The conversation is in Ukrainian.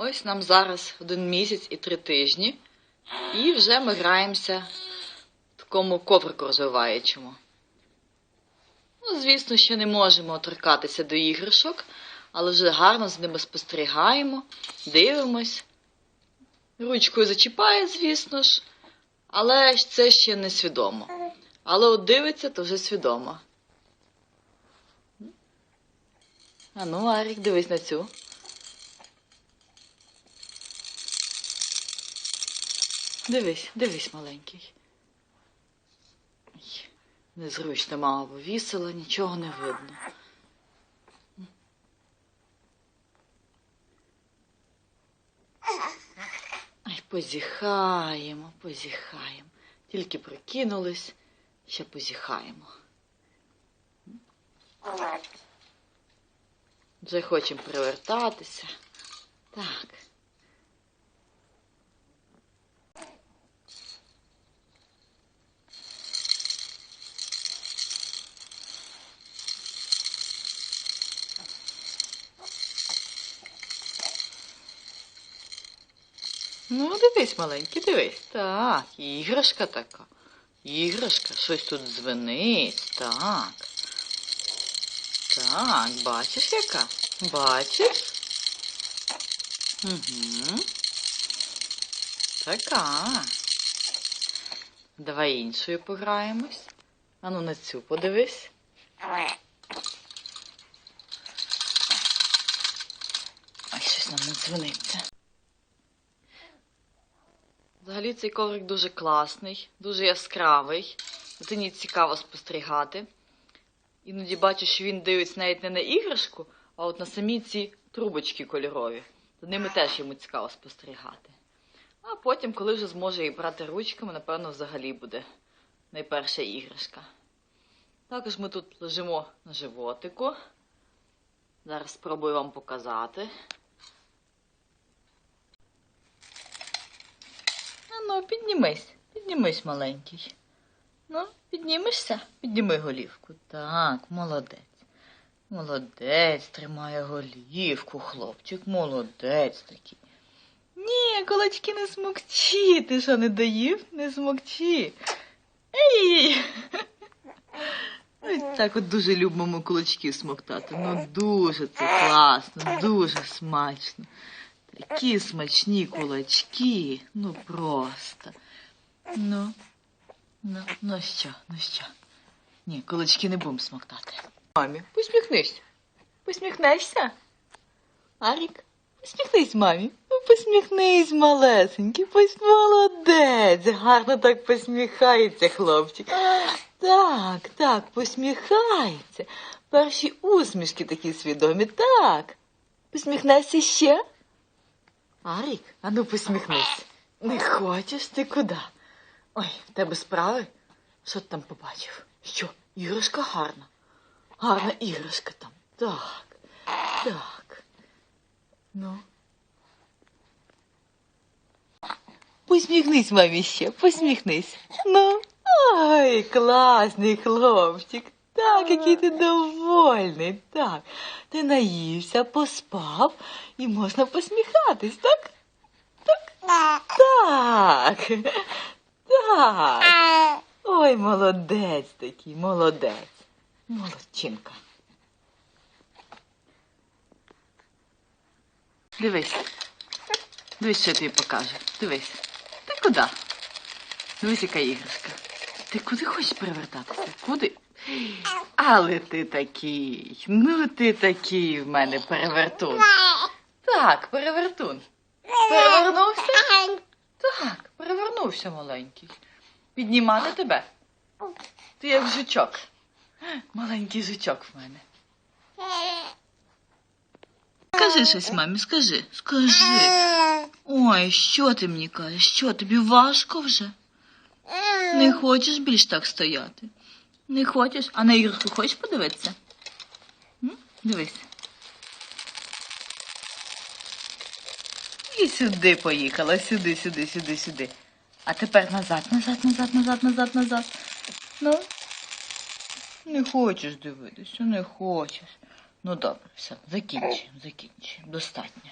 Ось нам зараз один місяць і три тижні, і вже ми граємося в такому коврику розвиваючому. Ну, звісно, ще не можемо торкатися до іграшок, але вже гарно з ними спостерігаємо, дивимось. Ручкою зачіпає, звісно ж, але це ще не свідомо. Але от дивиться, то вже свідомо. А ну, Арік, дивись на цю. Дивись, дивись, маленький. Незручно мама повісила, нічого не видно. Ай, позіхаємо, позіхаємо. Тільки прикинулись, ще позіхаємо. Вже хочемо привертатися. Так. Ну, дивись, маленький, дивись. Так, іграшка така. Іграшка, щось тут дзвенить. Так. Так, бачиш яка? Бачиш? Угу. Така. Давай іншою пограємось. Ану на цю подивись. Ай, щось нам не дзвониться. Взагалі цей коврик дуже класний, дуже яскравий. Дитині цікаво спостерігати. Іноді бачу, що він дивиться навіть не на іграшку, а от на самі ці трубочки кольорові. За ними теж йому цікаво спостерігати. А потім, коли вже зможе її брати ручками, напевно, взагалі буде найперша іграшка. Також ми тут лежимо на животику. Зараз спробую вам показати. А ну, піднімись, піднімись, маленький. Ну, піднімешся? Підніми голівку. Так, молодець. Молодець, тримає голівку, хлопчик, молодець такий. Ні, кулачки не смокчі. Ти що, не доїв? Не смокчі. Ей! Так от дуже любимо кулачки смоктати. Ну дуже це класно, дуже смачно. Такі смачні кулачки. Ну просто. Ну, ну, ну що, ну що? Ні, кулачки не будемо смоктати. Мамі, посміхнись. Посміхнешся? Арік, посміхнись, мамі. Ну, посміхнись, малесенький, пусть молодець. Гарно так посміхається, хлопчик. Так, так, посміхається. Перші усмішки такі свідомі, так. Посміхнешся ще? Арік, а ну посміхнись. Не хочеш ти куди? Ой, в тебе справи? Що ти там побачив? Що, іграшка гарна? Гарна іграшка там. Так, так. Ну. Посміхнись, мамі, ще, посміхнись. Ну. Ой, класний хлопчик. Так, який ти довольний. Так. Ти наївся, поспав і можна посміхатись, так? Так. Так. Так. Ой, молодець такий, молодець. Молодчинка. Дивись. Дивись, що я тобі покажу. Дивись. Ти куди? Дивись, яка іграшка. Ти куди хочеш перевертатися? Куди? Але ти такий. Ну ти такий в мене перевертун. Так, перевертун. Перевернувся? Так, перевернувся маленький. Піднімати тебе? Ти як жучок. Маленький жучок в мене. Скажи щось, мамі, скажи, скажи. Ой, що ти мені кажеш? Що тобі важко вже? Не хочеш більш так стояти? Не хочеш? А на іграшку хочеш подивитися? Дивись. І сюди поїхала, сюди, сюди, сюди, сюди. А тепер назад, назад, назад, назад, назад, назад. Ну. Не хочеш дивитися, не хочеш. Ну добре, все, закінчуємо, закінчуємо. Достатньо.